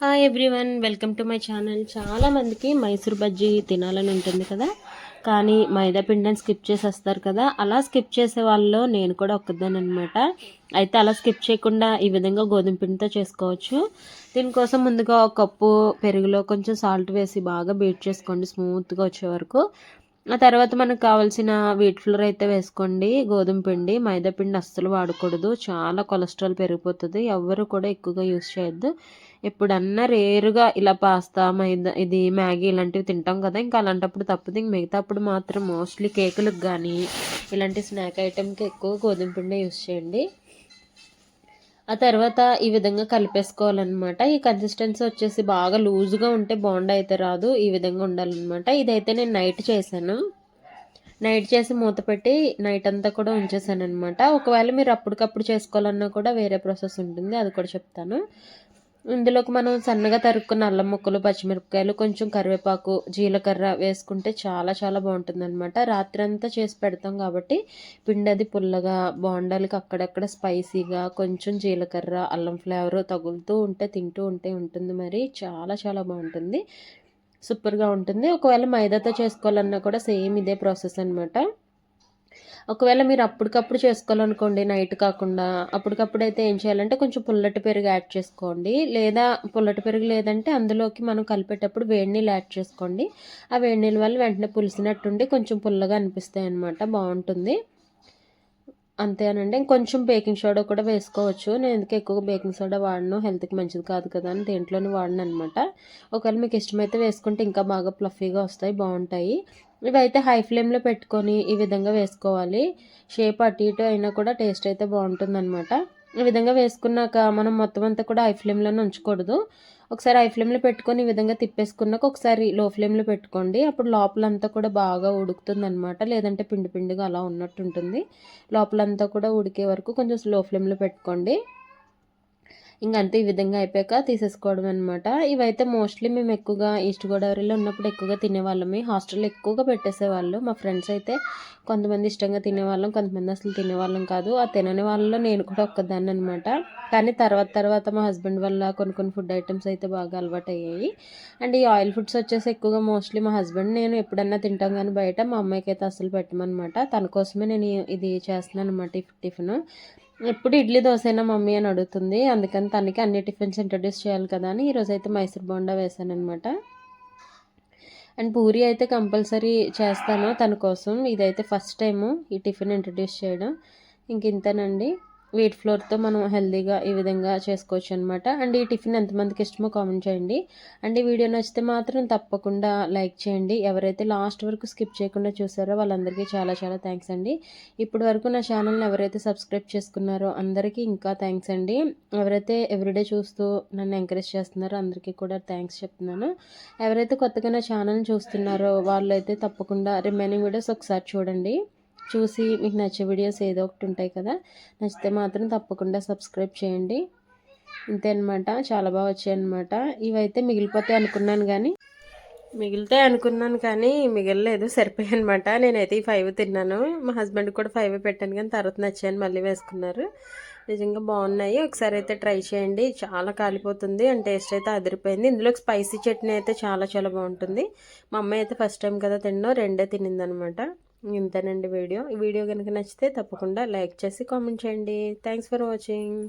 Hi everyone welcome to my channel చాలా మందికి మైసూర్ బజ్జీ తినాలని ఉంటుంది కదా. కానీ మైదా పిండిని స్కిప్ చేసేస్తారు కదా. అలా స్కిప్ చేసే వాళ్ళలో నేను కూడా ఒక్కదాననమాట అయితే అలా స్కిప్ చేయకుండా ఈ విధంగా గోధుమ పిండితో చేసుకోవచ్చు. దీనికోసం ముందుగా ఒక కప్పు పెరుగులో కొంచెం సాల్ట్ వేసి బాగా బీట్ చేసుకోండి స్మూత్గా వచ్చే వరకు. ఆ తర్వాత మనకు కావాల్సిన వీట్ ఫ్లోర్ అయితే వేసుకోండి. గోధుమ పిండి మైదా పిండి అస్సలు వాడకూడదు. చాలా కొలెస్ట్రాల్ పెరిగిపోతుంది. ఎవరు కూడా ఎక్కువగా యూస్ చేయొద్దు. ఎప్పుడన్నా రేరుగా ఇలా పాస్తా మైదా ఇది మ్యాగీ ఇలాంటివి తింటాం కదా ఇంకా అలాంటప్పుడు తప్పదు. ఇంక మిగతా అప్పుడు మాత్రం మోస్ట్లీ కేకులకు కానీ ఇలాంటి స్నాక్ ఐటెంకి ఎక్కువ గోధుమ పిండి యూస్ చేయండి. ఆ తర్వాత ఈ విధంగా కలిపేసుకోవాలన్నమాట. ఈ కన్సిస్టెన్సీ వచ్చేసి బాగా లూజ్గా ఉంటే బాండ్ అయితే రాదు. ఈ విధంగా ఉండాలన్నమాట. ఇదైతే నేను నైట్ చేశాను. నైట్ చేసి మూత పెట్టి నైట్ అంతా కూడా ఉంచేసాను అనమాట ఒకవేళ మీరు అప్పటికప్పుడు చేసుకోవాలన్నా కూడా వేరే ప్రాసెస్ ఉంటుంది. అది కూడా చెప్తాను. ఇందులోకి మనం సన్నగా తరుక్కున్న అల్లం ముక్కలు పచ్చిమిరపకాయలు కొంచెం కరివేపాకు జీలకర్ర వేసుకుంటే చాలా చాలా బాగుంటుంది అనమాట రాత్రి అంతా చేసి పెడతాం కాబట్టి పిండి అది పుల్లగా బాండాలకి అక్కడక్కడ స్పైసీగా కొంచెం జీలకర్ర అల్లం ఫ్లేవర్ తగులుతూ ఉంటే తింటూ ఉంటే ఉంటుంది మరి. చాలా చాలా బాగుంటుంది. సూపర్గా ఉంటుంది. ఒకవేళ మైదాతో చేసుకోవాలన్నా కూడా సేమ్ ఇదే ప్రాసెస్ అనమాట ఒకవేళ మీరు అప్పటికప్పుడు చేసుకోవాలనుకోండి నైట్ కాకుండా అప్పటికప్పుడు అయితే ఏం చేయాలంటే కొంచెం పుల్లటి పెరుగు యాడ్ చేసుకోండి. లేదా పుల్లటి పెరుగు లేదంటే అందులోకి మనం కలిపేటప్పుడు వేడి నీళ్ళు యాడ్ చేసుకోండి. ఆ వేడి నీళ్ళ వల్ల వెంటనే పులిసినట్టుండి కొంచెం పుల్లగా అనిపిస్తాయి అనమాట బాగుంటుంది. అంతేనండి ఇంకొంచెం బేకింగ్ సోడా కూడా వేసుకోవచ్చు. నేను ఎందుకు ఎక్కువ బేకింగ్ సోడా వాడను? హెల్త్కి మంచిది కాదు కదా అని దేంట్లోనే వాడను అనమాట ఒకవేళ మీకు ఇష్టమైతే వేసుకుంటే ఇంకా బాగా ప్లఫీగా వస్తాయి బాగుంటాయి. ఇవైతే హై ఫ్లేమ్లో పెట్టుకొని ఈ విధంగా వేసుకోవాలి. షేప్ అటు ఇటు అయినా కూడా టేస్ట్ అయితే బాగుంటుందన్నమాట ఈ విధంగా వేసుకున్నాక మనం మొత్తం అంతా కూడా హై ఫ్లేమ్లోనే ఉంచకూడదు. ఒకసారి హై ఫ్లేమ్లో పెట్టుకొని ఈ విధంగా తిప్పేసుకున్నాక ఒకసారి లో ఫ్లేమ్లో పెట్టుకోండి. అప్పుడు లోపలంతా కూడా బాగా ఉడుకుతుంది అనమాట లేదంటే పిండి పిండిగా అలా ఉన్నట్టు ఉంటుంది లోపలంతా కూడా ఉడికే వరకు కొంచెం స్లో ఫ్లేమ్లో పెట్టుకోండి. ఇంకంతే ఈ విధంగా అయిపోయాక తీసేసుకోవడం అనమాట ఇవైతే మోస్ట్లీ మేము ఎక్కువగా ఈస్ట్ గోదావరిలో ఉన్నప్పుడు ఎక్కువగా తినేవాళ్ళమే. హాస్టల్లో ఎక్కువగా పెట్టేసేవాళ్ళు. మా ఫ్రెండ్స్ అయితే కొంతమంది ఇష్టంగా తినేవాళ్ళం కొంతమంది అసలు తినేవాళ్ళం కాదు. ఆ తినని వాళ్ళలో నేను కూడా ఒక్కదాన్ని అనమాట కానీ తర్వాత తర్వాత మా హస్బెండ్ వల్ల కొన్ని కొన్ని ఫుడ్ ఐటమ్స్ అయితే బాగా అలవాటు అయ్యాయి అండ్ ఈ ఆయిల్ ఫుడ్స్ వచ్చేసి ఎక్కువగా మోస్ట్లీ మా హస్బెండ్ నేను ఎప్పుడన్నా తింటాం కానీ బయట మా అమ్మాయికి అయితే అసలు పెట్టమనమాట తన కోసమే నేను ఇది చేస్తున్నాను అనమాట ఈ టిఫిన్ ఎప్పుడు ఇడ్లీ దోశైనా మమ్మీ అని అడుగుతుంది. అందుకని తనకి అన్ని టిఫిన్స్ ఇంట్రడ్యూస్ చేయాలి కదా అని ఈరోజు అయితే మైసూర్ బోండా వేసాను అనమాట అండ్ పూరి అయితే కంపల్సరీ చేస్తాను తన కోసం. ఇదైతే ఫస్ట్ టైము ఈ టిఫిన్ ఇంట్రడ్యూస్ చేయడం. ఇంక ఇంతేనండి. వీట్ ఫ్లోర్తో మనం హెల్దీగా ఈ విధంగా చేసుకోవచ్చు అనమాట అండ్ ఈ టిఫిన్ ఎంతమందికి ఇష్టమో కామెంట్ చేయండి. అండ్ ఈ వీడియో నచ్చితే మాత్రం తప్పకుండా లైక్ చేయండి. ఎవరైతే లాస్ట్ వరకు స్కిప్ చేయకుండా చూసారో వాళ్ళందరికీ చాలా చాలా థ్యాంక్స్ అండి. ఇప్పటి వరకు నా ఛానల్ని ఎవరైతే సబ్స్క్రైబ్ చేసుకున్నారో అందరికీ ఇంకా థ్యాంక్స్ అండి. ఎవరైతే ఎవ్రీడే చూస్తూ నన్ను ఎంకరేజ్ చేస్తున్నారో అందరికీ కూడా థ్యాంక్స్ చెప్తున్నాను. ఎవరైతే కొత్తగా నా ఛానల్ని చూస్తున్నారో వాళ్ళు అయితే తప్పకుండా రిమైనింగ్ వీడియోస్ ఒకసారి చూడండి. చూసి మీకు నచ్చే వీడియోస్ ఏదో ఒకటి ఉంటాయి కదా నచ్చితే మాత్రం తప్పకుండా సబ్స్క్రైబ్ చేయండి. ఇంతే అనమాట చాలా బాగా వచ్చాయి అనమాట ఇవైతే మిగిలిపోతాయి అనుకున్నాను కానీ మిగిలితే అనుకున్నాను కానీ మిగలలేదు సరిపోయాయి అనమాట నేనైతే ఈ ఫైవ్ తిన్నాను. మా హస్బెండ్ కూడా ఫైవ్ పెట్టాను కానీ తర్వాత నచ్చాను మళ్ళీ వేసుకున్నారు. నిజంగా బాగున్నాయి. ఒకసారి అయితే ట్రై చేయండి. చాలా కాలిపోతుంది అండ్ టేస్ట్ అయితే అదిరిపోయింది. ఇందులో స్పైసీ చట్నీ అయితే చాలా చాలా బాగుంటుంది. మా అమ్మాయి అయితే ఫస్ట్ టైం కదా తిన్నాం రెండే తినిందనమాట ఇంతేనండి వీడియో. ఈ వీడియో కనుక నచ్చితే తప్పకుండా లైక్ చేసి కామెంట్ చేయండి. Thanks for watching